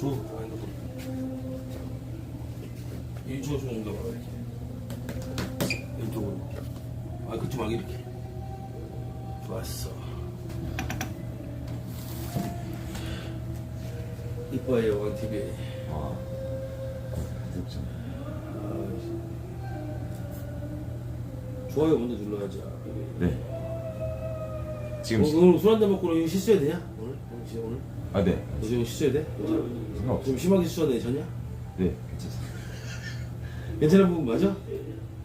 줘. 아, 핸드폰. 이쪽으로 좀 옮겨봐, 이렇게. 이쪽으로. 아, 그쪽 막 이렇게. 좋았어. 이뻐요, 왕TV. 아, 구독자. 좋아요 먼저 눌러야지. 네. 지금 오늘, 오늘 술 한잔 먹고 이거 실수해야 되냐? 오늘? 오늘? 진짜 오늘? 아 네. 너 지금 실수해야 돼? 상관없어. 좀 심하게 실수하네, 전냐? 네, 괜찮습니다. 괜찮은 부분 맞아?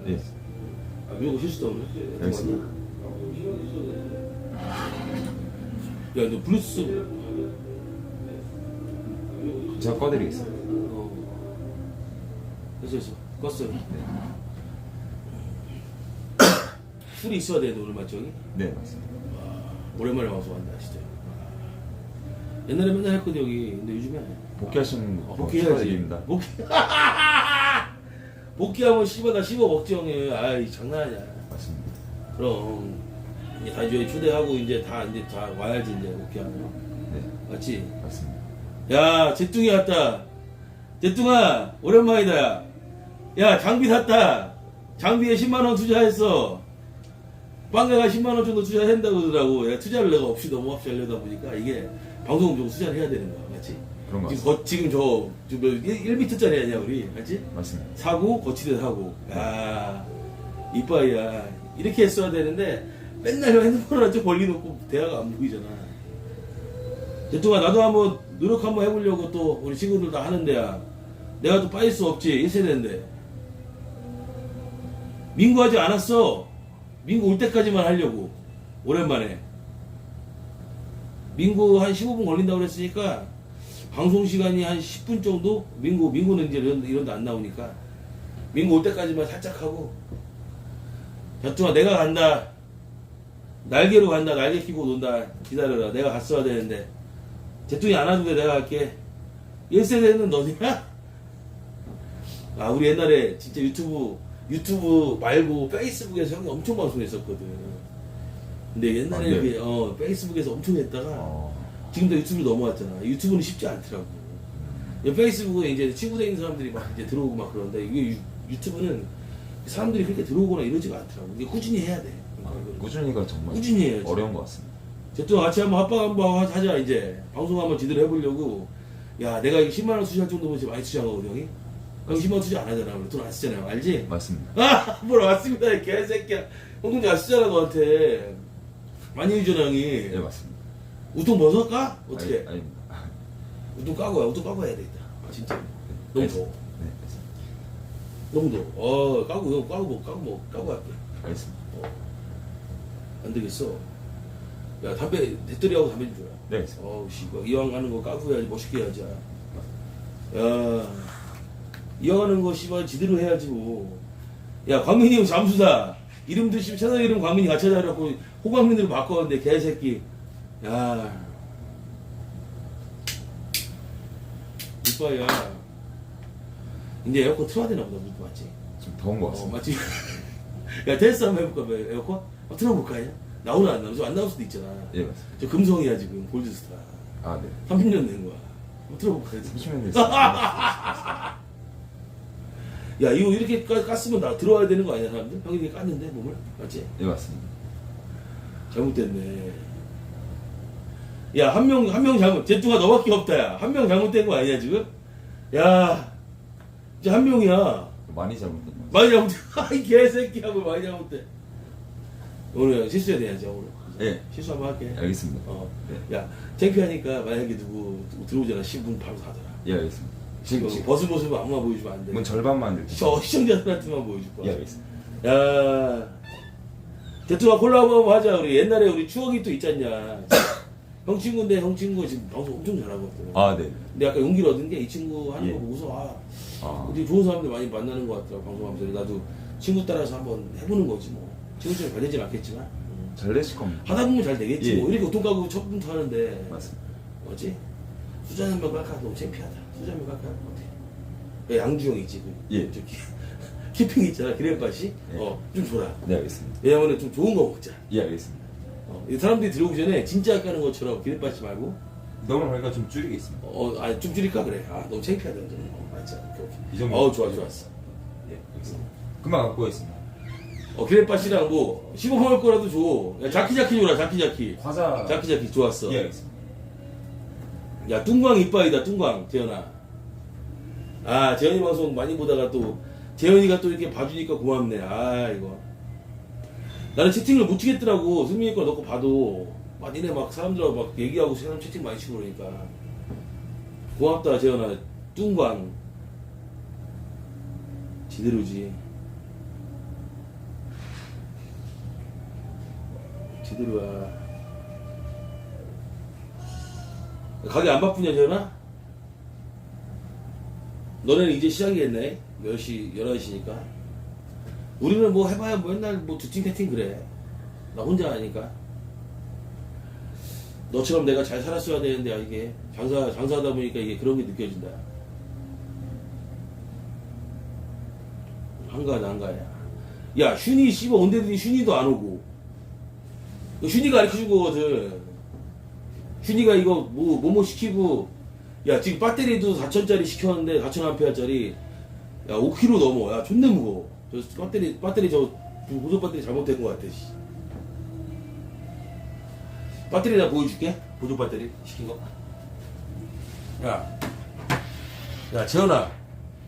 네. 아, 미국 실수도 없네. 알겠습니다. 야, 너 블루투스. 제가 꺼드리겠습니다. 어. 됐어, 됐어. 껐어. 술이 있어야 돼, 너 오늘 맞죠? 네, 맞습니다. 오랜만에 와서 왔다, 진짜. 옛날에 맨날 했거든, 여기. 근데 요즘에. 안 해. 복귀하시는 어, 거 복귀해야지. 축하드립니다. 복귀. 복귀하면 씨발 나 씹어 먹지 형이. 아이 장난하냐. 맞습니다. 그럼 이제 다 이제 초대하고 이제 다 이제 다 와야지 이제 복귀하면. 네, 맞지? 맞습니다. 야 제뚱이 왔다. 제뚱아 오랜만이다. 야. 야 장비 샀다. 장비에 10만 원 투자했어. 빵가가 10만 원 정도 투자한다고 그러더라고. 야, 투자를 내가 없이 너무 없이 하려다 보니까 이게 방송 좀 투자를 해야 되는 거야, 맞지? 그런 거 지금, 거, 지금 저, 저 뭐, 1, 1m짜리 아니야, 우리. 맞지? 맞습니다. 사고, 거치대 사고. 야 이빠이야. 이렇게 했어야 되는데, 맨날 핸드폰을 좀 벌리 놓고 대화가 안 보이잖아. 제동아, 나도 한번 노력 한번 해보려고 또 우리 친구들 다 하는데야. 내가 또 빠질 수 없지, 1세대인데. 민구 하지 않았어. 민구 올 때까지만 하려고. 오랜만에. 민구 한 15분 걸린다고 그랬으니까, 방송 시간이 한 10분 정도? 민구, 민구는 이제 이런, 이런 데 안 나오니까. 민구 올 때까지만 살짝 하고. 곁둥아, 내가 간다. 날개로 간다. 날개 끼고 논다. 기다려라. 내가 갔어야 되는데. 제뚱이 안 와도 돼. 내가 갈게. 1세대는 너냐? 아, 우리 옛날에 진짜 유튜브, 유튜브 말고 페이스북에서 형이 엄청 방송했었거든. 근데 옛날에 아, 네. 어, 페이스북에서 엄청 했다가, 어, 지금도 유튜브로 넘어왔잖아. 유튜브는 쉽지 않더라고. 이 페이스북에 이제 친구 되는 사람들이 막 이제 들어오고 막 그러는데 이게 유, 유튜브는 사람들이 그렇게 들어오거나 이러지가 않더라고. 이게 꾸준히 해야 돼. 아, 꾸준히가 정말 꾸준히 해야지. 어려운 것 같습니다. 제또 같이 한번 합방 한번 하자 이제 방송 한번 제대로 해보려고. 야 내가 이거 10만 원 투자할 정도면 지금 많이 투자한 거거든 형이. 형 10만 원 투자 안 하잖아. 우리 돈안 쓰잖아요. 알지? 맞습니다. 아, 뭐라 왔습니다, 이 개새끼야. 형돈 잘 쓰잖아, 너한테. 많이 해주잖아, 형이. 네, 맞습니다. 우통 벗을까? 어떻게? 아니, 아닙니다. 우통 까고 야, 우통 까고 해야 되겠다. 아, 진짜. 너무 더워. 네, 알겠습니다. 너무 더워. 어, 까고, 형, 까고, 뭐, 까고, 뭐, 까고 할게. 알겠습니다. 안 되겠어. 야, 담배, 배터리하고 담배 좀 줘라. 네, 알겠습니다. 어우, 씨, 이왕 하는 거 까고 해야지, 멋있게 해야지. 야, 하는 거, 씨발, 지대로 해야지, 뭐. 야, 광민이 형 잠수다. 이름도 씨, 채널 이름 광민이 같이 하자고 호광민으로 바꿨는데, 개새끼. 야. 이뻐야. 이제 에어컨 틀어야 되나 보다, 무슨 맞지? 좀 더운 것 어, 같습니다. 맞지? 야, 테스트 한번 해볼까, 뭐, 에어컨? 어, 틀어볼까, 야? 나오나 안 나오나? 저안 나올 수도 있잖아. 예, 맞습니다. 저 금성이야, 지금, 골드스타. 아, 네. 30년 된 거야. 한번 틀어볼까, 야 30년 됐습니다. 야, 이거 이렇게 까, 깠으면 나 들어와야 되는 거 아니야, 사람들? 형이 이렇게 깠는데, 몸을? 맞지? 네, 맞습니다. 잘못됐네. 야, 한 명, 한 명 잘못, 제뚜가 너밖에 없다, 야. 한 명 잘못된 거 아니야, 지금? 야, 이제 한 명이야. 많이 잘못된 것 많이 잘못돼. 아이, 개새끼하고 많이 잘못돼. 오늘 실수해야 돼야지, 오늘. 예. 실수 한번 할게. 알겠습니다. 어. 네. 야, 창피하니까 만약에 누구, 들어오잖아. 신분 바로 닫아라. 예, 알겠습니다. 지금 지금, 벗은 모습을 아무나 보여주면 안 돼. 문 절반만 이렇게. 저 시청자들한테만 보여줄 거야. 예, 알겠습니다. 야, 대통령 콜라보 한번 하자. 우리 옛날에 우리 추억이 또 있잖냐. 형 친구인데 형 친구 지금 방송 엄청 잘하거든. 아, 네. 근데 약간 용기를 얻은 게 이 친구 하는 예. 거 보고서 아, 아, 되게 좋은 사람들 많이 만나는 것 같더라고 방송하면서 나도 친구 따라서 한번 해보는 거지 뭐. 친구처럼 잘 되진 않겠지만 음. 잘 되실 겁니다. 하다 보면 잘 되겠지 예. 뭐. 이렇게 교통 가고 첫 분부터 하는데 맞습니다. 뭐지? 수잔 깔까 너무 창피하다. 수잔 한명 깔까 어떻게? 그 양주형 있지 그 예. 저기 키핑 있잖아 기름밭이 예. 어좀 줘라. 네, 알겠습니다. 왜냐면은 좀 좋은 거 먹자. 예, 알겠습니다. 어, 이 사람들이 들어오기 전에 진짜 까는 것처럼 기름받지 말고 너무 그러니까 좀 줄이겠습니다. 어, 아니 좀 줄일까 그래. 아 너무 창피하다. 좀. 어, 맞지. 오케이 오케이. 이 정도. 어 좋아 좋았어. 예, 알겠습니다. 금방 갖고 오겠습니다. 어 그래빠씨랑 뭐 씹어 먹을 거라도 줘. 야 자키 자키 줘라 자키 자키. 과자. 자키 자키 좋았어. 예, 알겠습니다. 야 뚱광 이빠이다 뚱광 재현아. 아 재현이 방송 많이 보다가 또 재현이가 또 이렇게 봐주니까 고맙네. 아 이거. 나는 채팅을 못 치겠더라고. 승민이 거 넣고 봐도 막 니네 막 사람들하고 막 얘기하고 사람 채팅 많이 치고 그러니까 고맙다 재현아. 뚱광. 지대로지. 지대로야. 가게 안 바쁘냐 재현아? 너네는 이제 시작이겠네. 10시 11시니까. 우리는 뭐 해봐야 뭐 맨날 뭐 두팅 태팅 그래. 나 혼자 하니까. 너처럼 내가 잘 살았어야 되는데 아, 이게 장사 장사하다 보니까 이게 그런 게 느껴진다. 한가하다 한가야 야 슌이 씨발 온데더니 슌이도 안 오고. 슌이가 가르쳐준 거거든 슌이가 이거 뭐 뭐뭐 시키고 야 지금 배터리도 4천짜리 시켰는데 4,000암페어짜리. 야 5kg 넘어. 야 존나 무거워. 저 배터리 배터리 저 보조 배터리 잘못된 것 같아 씨. 배터리 내가 보여줄게. 보조 배터리 시킨 거 야. 야 재현아.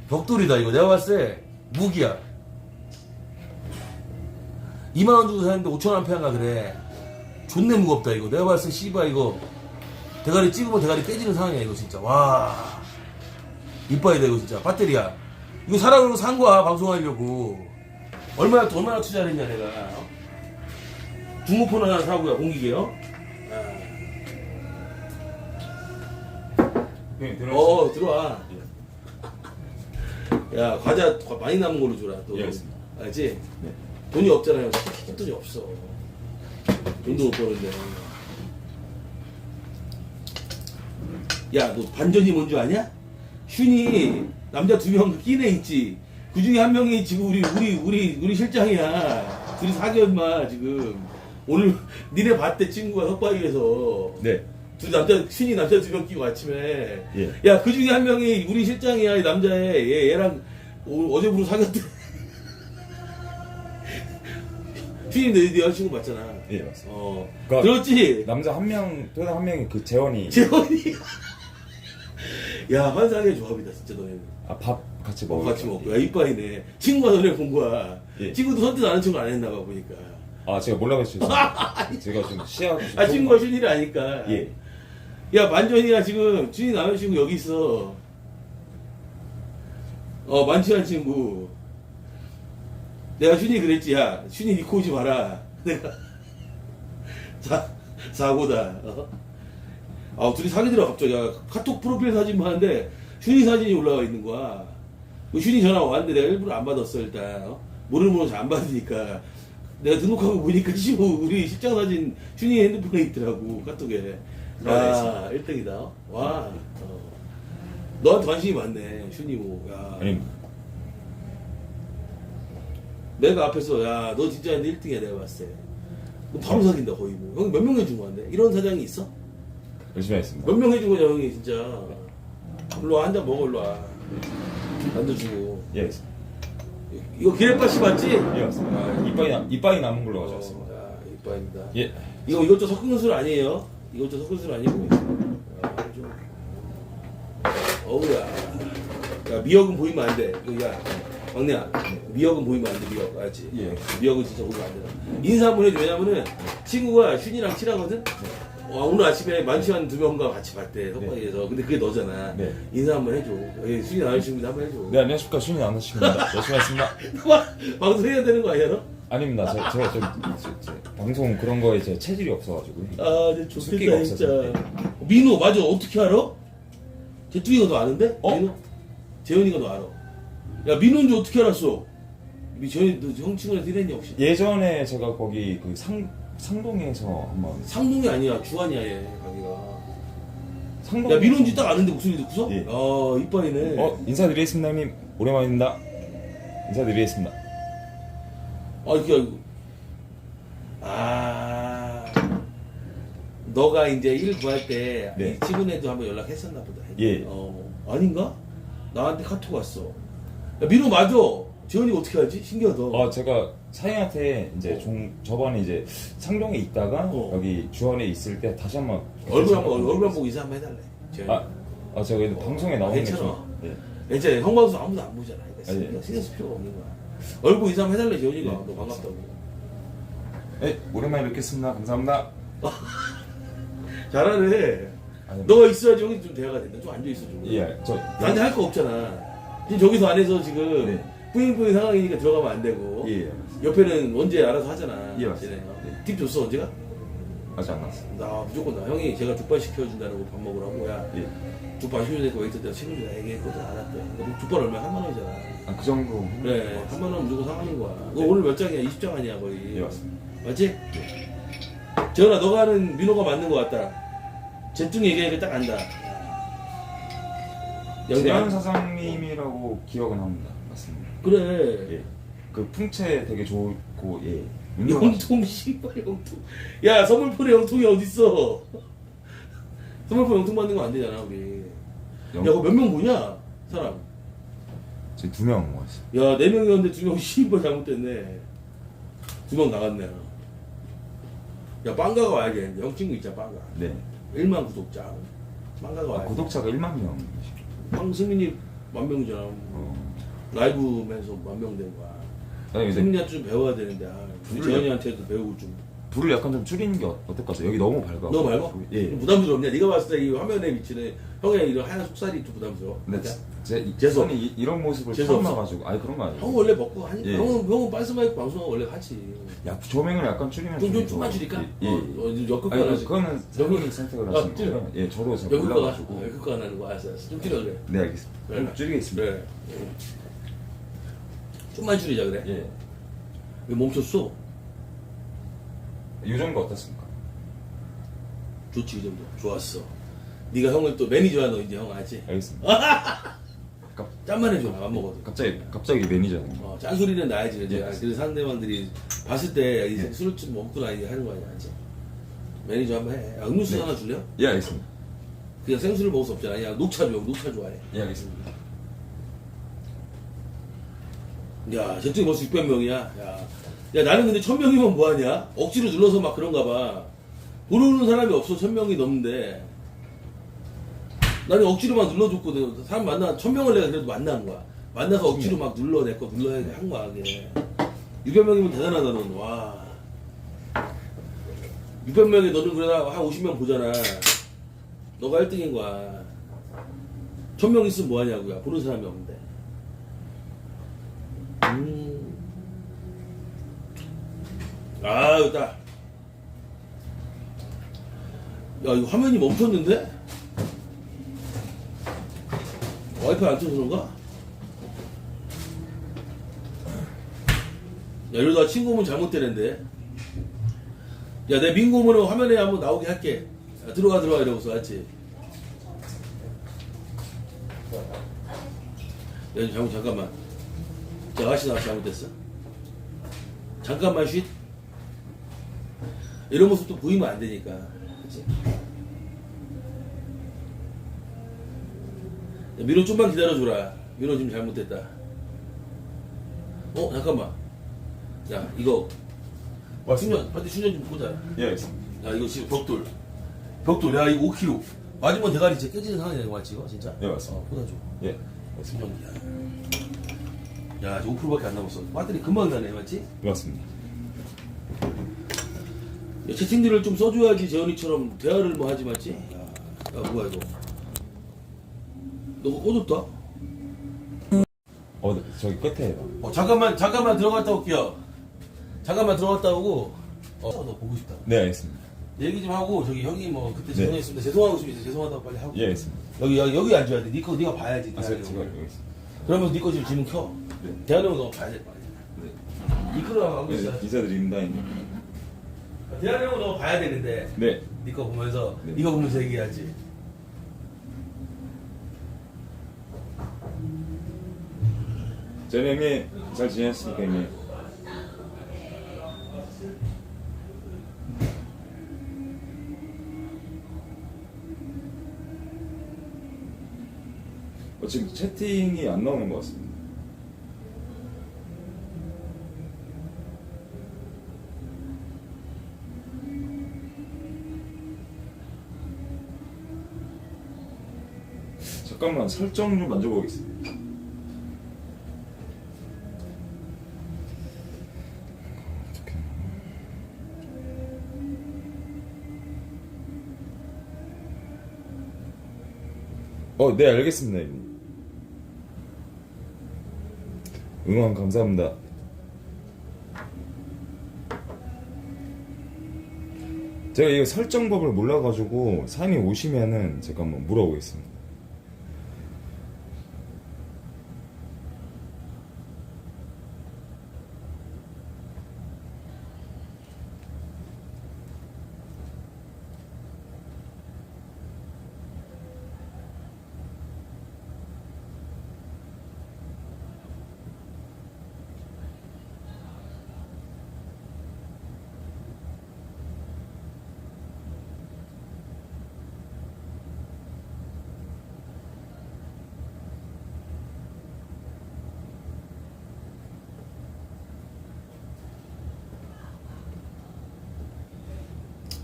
벽돌이다 이거. 내가 봤을 때 무기야. 2만원 주고 샀는데 5천암페어가 그래. 존내 무겁다 이거. 내가 봤을 때 씨발 이거 대가리 찍으면 대가리 깨지는 상황이야 이거 진짜 와 이빠이다 이거 진짜 배터리야 이거 그러고 산 거야 방송하려고 얼마나 얼마나 투자를 했냐 내가 어? 중고폰 하나 사고요 공기계요 들어오세요. 어 들어와 야 과자 과- 많이 남은 걸로 줘라 또 예, 알겠습니다. 알지? 돈이 없잖아요 돈이 없어 돈도 못 버는데 야 너 반전이 뭔 줄 아냐? 슌이 남자 두 명 끼네 있지. 그 중에 한 명이 지금 우리 우리 우리 우리 실장이야. 둘이 사겨 임마 지금. 오늘 니네 봤대 친구가 석바위에서. 네. 두 남자 신이 남자 두 명 끼고 아침에. 예. 야 그 중에 한 명이 우리 실장이야 이 남자애. 얘 얘랑 오- 어제부로 사귀었대. 신이 내, 내 여자친구 맞잖아. 예, 맞습니다. 어. 그러니까- 그렇지. 남자 한 명, 또한 명이 그 재원이. 재원이 야 환상의 조합이다 진짜 너네는 아, 밥 같이 뭐 먹어. 같이 먹고 야 이빠이네 친구가 너네 본 거야 예. 친구도 선뜻 아는 친구 안 했나 봐 보니까 아, 제가 몰라가지고 죄송합니다. 제가 좀 시야가 좀아 친구가 것 슌이를 아니까. 예. 야 만전이야 지금 준이 남자친구 여기 있어 어 만취한 친구 내가 슌이 그랬지 야 슌이 니코 오지 마라 내가 사, 사고다 어? 아 둘이 사귀더라 갑자기. 야, 카톡 프로필 사진 봤는데 슌이 사진이 올라와 있는 거야. 그 슌이 전화 왔는데 내가 일부러 안 받았어 일단. 어? 모르는 번호 잘 안 받으니까. 내가 등록하고 보니까 씨뭐 우리 실장 사진 슌이 핸드폰에 있더라고 카톡에. 야 1등이다. 와. 어. 너한테 관심이 많네 슌이 뭐야. 아니, 내가 앞에서 야 너 진짜 1등이야 내가 봤을 때. 바로 사귄다 거의 뭐. 형이 몇명 해준 거한데? 이런 사장이 있어? 열심히 하겠습니다. 몇 명 해준 거냐 형이 진짜 일로 와 한잔 먹어 일로 와 만두 주고 예, 알겠습니다. 이거 기레빠씨 맞지? 예, 맞습니다. 아, 이빨이, 남- 이빨이 남은 걸로 가져왔습니다. 어, 야, 이빠입니다 예. 이거 이것저 섞은 술 아니에요 이것저 섞은 술 아니고 야, 좀. 어우야 야 미역은 보이면 안돼 야 막내야 미역은 보이면 안돼 미역 알지? 예. 미역은 진짜 보이면 안 된다 인사 한번 해줘 왜냐면은 친구가 슌이랑 친하거든 와, 오늘 아침에 만취한 두 명과 같이 봤대 석방에서 근데 그게 너잖아 네. 인사 한번 해줘 예, 슌이 나와주신다 한번 해줘 네, 안녕하십니까. 신이 안하십니다 열심히 하겠습니다. 방송해야 되는 거 아니야 너? 아닙니다. 제, 제가 좀, 제, 제, 방송 그런 거에 제 체질이 없어가지고. 아, 이제 숫기가 좋겠다 진짜. 없어서. 민호 맞아 어떻게 알아? 제뚜이가 너 아는데? 어? 민호? 재현이가 너 알아? 야 민호인지 어떻게 알았어? 미 재현이 너형 친구한테 이랬니 혹시? 예전에 제가 거기 그 상, 상동에서 한번. 상동이 아니야 주한이야 얘 가기가. 상동. 야 민호인지 딱 아는데 목소리 듣고서? 예. 아 이빠이네. 어, 인사드리겠습니다, 형님. 오랜만입니다. 인사드리겠습니다. 아 이게. 아. 너가 이제 일 구할 때 네. 이 친구네도 한번 연락했었나 보다. 예. 어 아닌가? 나한테 카톡 왔어. 야, 민호 맞아. 재현이 어떻게 알지? 신기하다. 아 제가 사장한테 이제 종 저번에 이제 상동에 있다가 어. 여기 주원에 있을 때 다시 한번 얼굴 한번 얼굴 한번 보고 인사 한번 해달래. 재현이. 아, 아 제가 그래도 방송에 나오는 게 괜찮아. 좀 예. 괜찮아. 형방송 아무도 안 보잖아. 그러니까 아, 예. 신경, 신경 쓸 필요가 없는 거야. 얼굴 인사 한번 해달래 재현이가. 예. 너 반갑다고. 네, 오랜만에 뵙겠습니다. 감사합니다. 잘하네. 아니, 너가 있어야지 형이 좀 대화가 된다. 좀 앉아 있어 좀. 예, 저 나한테 할 거 없잖아. 지금 저기서 안에서 지금 네. 뿌잉뿌잉 상황이니까 들어가면 안 되고. 예, 옆에는 언제 알아서 하잖아. 예, 맞습니다. 쟤네. 네. 팁 줬어 언제가? 아직 안 났어요. 나 무조건 나 형이 제가 족발 시켜준다는 거 밥 먹으라고 야 예. 족발 시켜주니까 웨이터 때가 책임지라 얘기했거든 알았대. 근데 족발 얼마 3만 원이잖아. 아, 그 정도. 그래 3만 원 무조건 상하는 거야. 너 오늘 몇 장이야? 20장 아니야 거의. 예, 맞습니다. 맞지? 재현아 너가 하는 민호가 맞는 거 같다. 제뚱 얘기하니까 딱 안다. 재현 사장님이라고 기억은 합니다. 맞습니다. 그래. 예. 그 풍채 되게 좋고 예. 영통 씨발 영통. 야 선물폰에 영통이 어딨어? 선물폰 영통 받는 거 안 되잖아 우리. 야 그거 몇명 보냐 사람? 저두명 모았어요. 야네 명이었는데 두 명 씨발 잘못됐네. 두 명 나갔네. 야 빵가가 와야겠는데 형 친구 있잖아 빵가. 네. 1만 구독자. 빵가가 아, 와야 돼. 구독자가 1만 명. 황승민이 만 명이잖아. 어. 라이브면서 만명된 거야. 아니 근데 승민이한테 좀 배워야 되는데 아, 우리? 재현이한테도 배우고 좀. 불을 약간 좀 줄이는 게 어- 어떨 것 같아요? 여기 너무 밝아. 너무 맑아? 예. 좀 부담스럽냐? 네가 봤을 때 이 화면에 비치는 형의 이런 하얀 속살이 좀 부담스러워. 근데 그러니까 제, 제 재수 손이 이- 이런 모습을 재수 처음? 봐가지고 아니 그런 거 아니에요. 형 원래 먹고 하니까 예. 형은 형은 빤스마이크 방송은 원래 하지. 야 조명을 약간 줄이면 좀, 좀좀 좀만 줄일까? 예. 어, 예. 어, 역극 아니, 하나씩. 그거는 사장님이 선택을 아, 하시는 줄여. 거예요. 예, 저도 잘 역극가 몰라가지고. 역극가 안 하는 거 알았어. 알았어. 좀 줄여 그래. 네 알겠습니다. 좀 줄이겠습니다. 그래. 좀만 줄이자 그래. 예. 왜 멈췄어? 이 정도 어떻습니까? 좋지 이 정도. 좋았어. 네가 형을 또 매니저야 너 이제 형 알지? 알겠습니다. 갑, 짠만 해줘 안 먹어도. 갑자기 갑자기 매니저님. 어, 짠소리는 나야지. 이제. 예. 그래서 상대방들이 봤을 때이 예. 술을 좀 먹구나 이게 하는 거 아니야, 알지? 매니저 한번 해. 야, 음료수 네. 하나 줄래요? 예 알겠습니다. 그냥 생수를 먹을 수 없잖아. 그냥 녹차 줘. 녹차 좋아해. 예 알겠습니다. 야, 저쪽에 벌써 600명이야. 야. 야, 나는 근데 1000명이면 뭐하냐? 억지로 눌러서 막 그런가 봐. 모르는 사람이 없어. 1000명이 넘는데. 나는 억지로만 눌러줬거든. 사람 만나, 1000명을 내가 그래도 만난 거야. 만나서 억지로 막 눌러, 내거 눌러야 한 거야, 그게. 600명이면 대단하다, 넌. 와. 600명에 너는 그래도 한 50명 보잖아. 너가 1등인 거야. 1000명 있으면 뭐하냐고요. 보는 사람이 없는데. 음. 아, 여기다. 야, 이거 화면이 멈췄는데? 와이파이 안 터서 그런가? 야, 이러다 친구면 잘못 되는데. 야, 내 민고문은 화면에 한번 나오게 할게. 야, 들어가, 들어가, 이러고서, 알지? 야, 잘못, 잠깐만. 저 아가씨 나와 잘못됐어? 잠깐만 쉿. 이런 모습도 보이면 안 되니까. 그치? 민호 좀만 기다려줘라. 민호 지금 잘못됐다. 어, 잠깐만. 야, 이거. 충전, 빨리 충전 좀 보자. 예. 야, 이거 지금 벽돌. 벽돌, 야, 이거 5kg. 맞으면 대가리 진짜 깨지는 상황이 되는 거 같지, 이거? 진짜? 예, 맞습니다. 어, 보다 줘. 예. 충전기야. 야, 이제 5%밖에 안 남았어. 배터리 금방 나네, 맞지? 맞습니다. 야, 채팅들을 좀 써줘야지 재현이처럼 대화를 뭐 하지 맞지? 야, 야 뭐야 이거? 너 그거 꽂았다? 어 네, 저기 끝에 어 잠깐만 잠깐만 들어갔다 올게요. 잠깐만 들어갔다 오고 어, 너 보고 싶다. 네 알겠습니다. 얘기 좀 하고 저기 형이 뭐 그때 네. 죄송했습니다. 죄송하고 싶으면 죄송하다고 빨리 하고. 예 알겠습니다. 여기 여기, 여기 앉아야 돼. 니거 네가 봐야지. 아 제가. 제가 여기 있습니다. 그러면서 니거 지금 지금 켜. 네. 대한민국 너 봐야 될거 아니야. 네. 이끌어 가고 있어. 네, 인사드립니다. 대한민국 너 봐야 되는데. 네. 니거 보면서 네. 이거 보면서 얘기해야지. 저는 형님 잘 지냈습니까 형님? 어, 지금 채팅이 안 나오는 것 같습니다. 잠깐만 설정 좀 만져보겠습니다. 어, 네, 알겠습니다. 응원 감사합니다. 제가 이 설정법을 몰라가지고 사장님 오시면은 제가 한번 물어보겠습니다.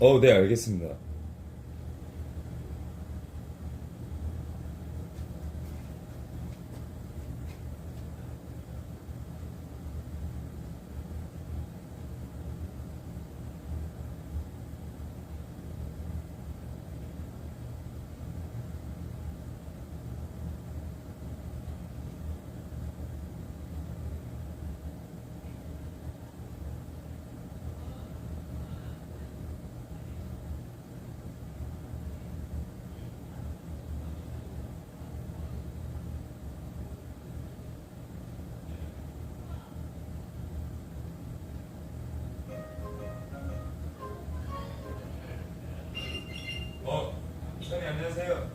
어, 네, 알겠습니다. 안녕하세요.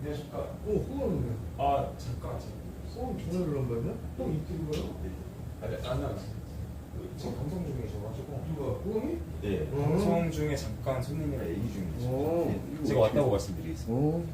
안녕하십니까. 어, 호감이네. 아, 잠깐. 어, 전화를 한 거냐? 형 유튜브 거야? 아니, 안 나왔어요. 지금 방송 중이셔가지고. 누가? 호감이? 예, 어. 방송 중에 잠깐 손님이랑 얘기 중이죠. 어, 예, 이거 제가 왔다고 말씀드리겠습니다.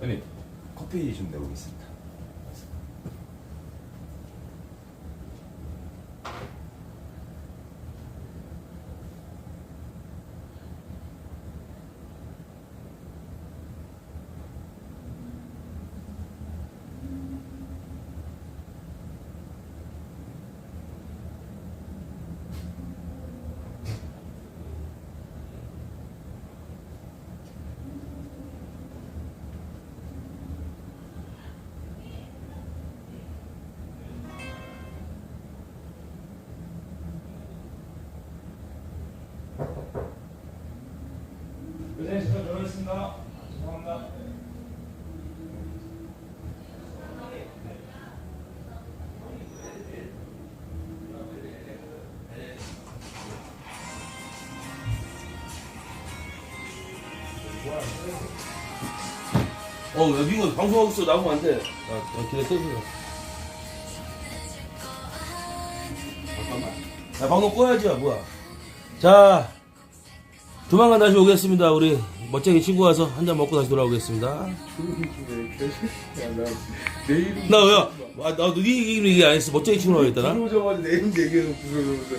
아니 커피 좀 내고 있습니다. 고생하셨습니다. 들어가겠습니다. 죄송합니다. 어, 야, 민구 방송하고 있어. 나오면 안 돼. 야, 야 기대 떠주세요. 잠깐만. 야, 방송 꺼야지, 야, 뭐야. 자, 조만간 다시 오겠습니다. 우리 멋쟁이 친구 와서 한 잔 먹고 다시 돌아오겠습니다. 나, 야, 아, 나도 네 얘기 안 했어. 멋쟁이 친구라고 했잖아. 들어오자마자 내 이름 얘기해놓고 그러면서